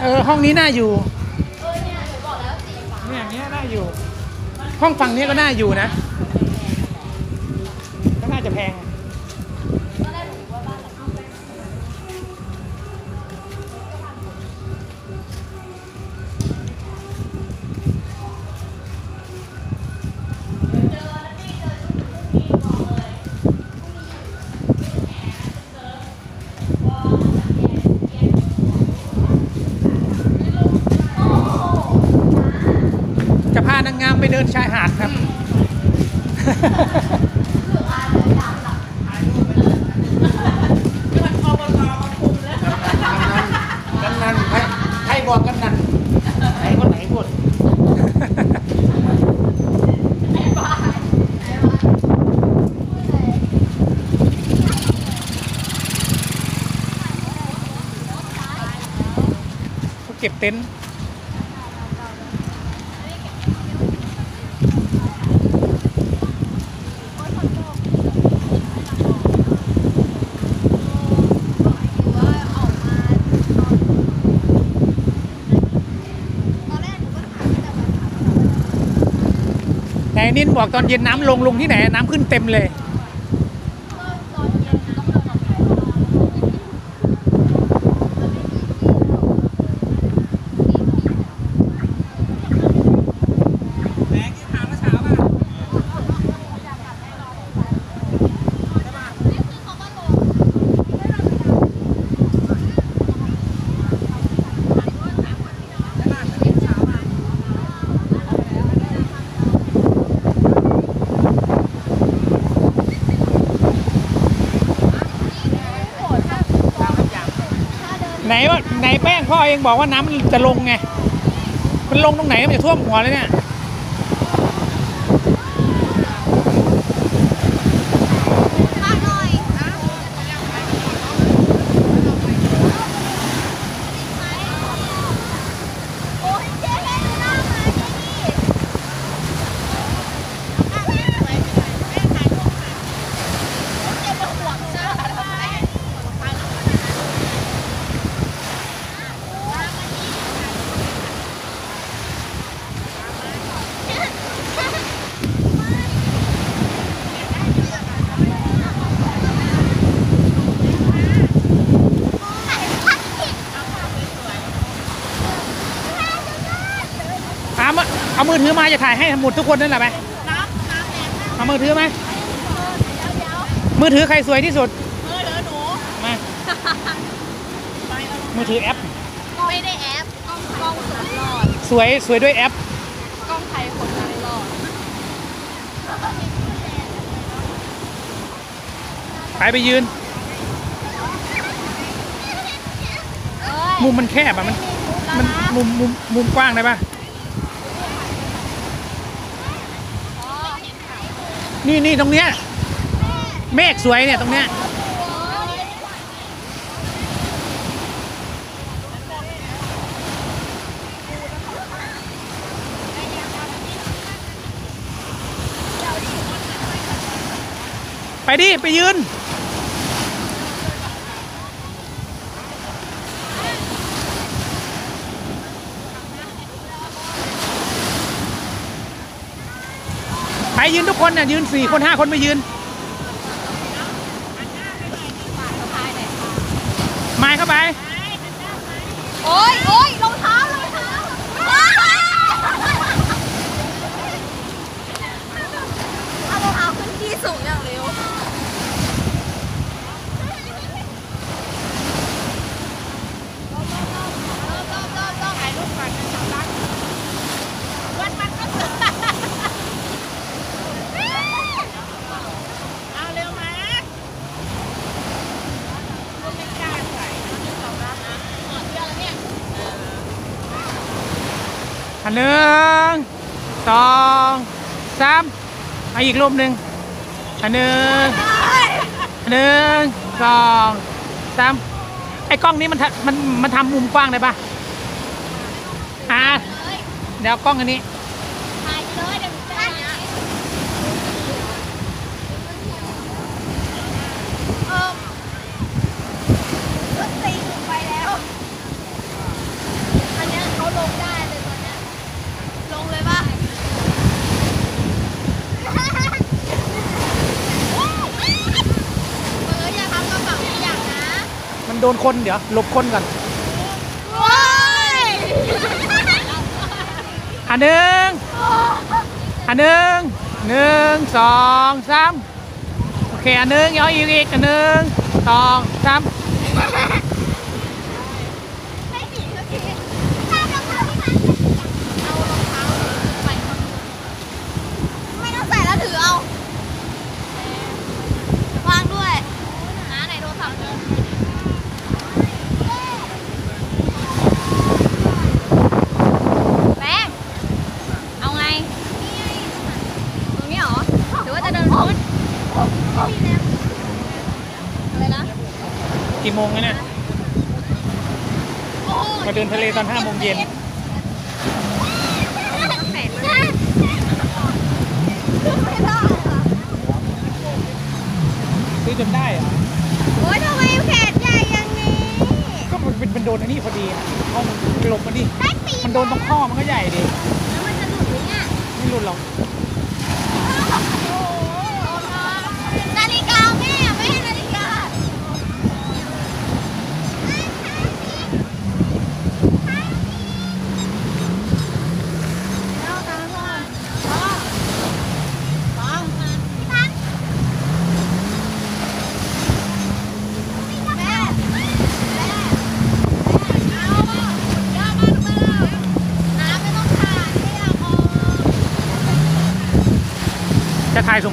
เออห้องนี้น่าอยู่เออเนี่ยหนูบอกแล้วสีฟ้าเนี่ยอย่างเงี้ยน่าอยู่ ห้องฝั่งนี้ก็น่าอยู่นะก็น่าจะแพง ไปเดินชายหาดครับกำนันให้ให้บอกกำนันไหนคนไหนพูดเขาเก็บเต็นท์ หรือว่าออกมาตอนแรกหนูก็ถามแต่ว่าถาม ไห นนินบอกตอนเย็นน้ำลงลงที่ไหนน้ำขึ้นเต็มเลย ก็ตอนเย็นต้องลงกับใคร แหมกินถามเมื่อเช้าป่ะ ไหนว่าไหนแป้งพ่อเองบอกว่าน้ำมันจะลงไง มันลงตรงไหนมันจะท่วมหัวเลยเนี่ย มาหน่อยนะโอ้ยเจ๊แม่ดูหน้ามาดิอะแม่สวยสวยแม่ถ่ายรูปค่ะเจ๊มาห่วงเสื้อทำไม เอามา เอามือถือมาจะถ่ายให้หมดทุกคนนั่นแหละไปน้ำน้ำแรงเอามือถือไหมเดี๋ยวเดี๋ยวมือถือใครสวยที่สุดเออเดี๋ยวหนูมามือถือแอป ไม่ได้แอปกล้องกล้องสดรอด สวยสวยด้วยแอป กล้องไทยคนนั้นรอด ไปไปยืนเอ้ยมุมมันแคบอะมัน มันมุมมุมมุมกว้างได้ปะ อ๋อเห็นข่าว นี่นี่ตรงเนี้ยเมฆสวยเนี่ยตรงเนี้ยไปดิ ไปยืน ไปยืนทุกคนเนี่ยยืนสี่คนห้าคนไม่ยืนมาเข้าไป โอ้ยโอ้ยรองเท้ารองเท้าเอารองเท้าขึ้นที่สูงอย่างเร็ว ถ่ายรูปก่อนนะสำลักวันมันก็ถึงเอาเร็วมาลูกไม่กล้าใส่นะสำลักนะหมดเรื่องเนี่ย อัน หนึ่งสองสามเอาอีกรูปหนึ่งอันหนึ่งอันหนึ่งสองสามไอ้กล้องนี้มันมันมันทำมุมกว้างได้ปะอ่าเดี๋ยวเอากล้องอันนี้ ถ่ายเลยเดี๋ยวหนูจะได้นะเออรถตีหนูไปแล้ว โดนคนเดี๋ยวหลบคนก่อนว้ายอันหนึ่งอันหนึ่งหนึ่งสองสามโอเคอันหนึ่งเอาอีกอีกอันหนึ่งสองสามไม่หนีสักทีถ้ารองเท้าที่มันเอารองเท้าใส่ข้างบนไม่ต้องใส่แล้วถือเอา วางด้วยหาไหนโทรศัพท์เลยแป้งเอาไง ตรงนี้เหรอ หรือว่าจะเดินพ้นอะไรนะ กี่โมงแล้วเนี่ย โอ้โห มา เดินทะเลตอนห้าโมงเย็นแปดมากไม่ได้เหรอซื้อจนได้เหรอะโอ๊ยทำไมแขนใหญ่อย่างนี้ ก็มันเป็นมันโดนอันนี้พอดีอะข้อมันหลบมันดิ ได้ปีมันโดนตรงข้อมันก็ใหญ่ดิ แล้วมันจะหลุดไหมเนี่ยไม่รุนหรอก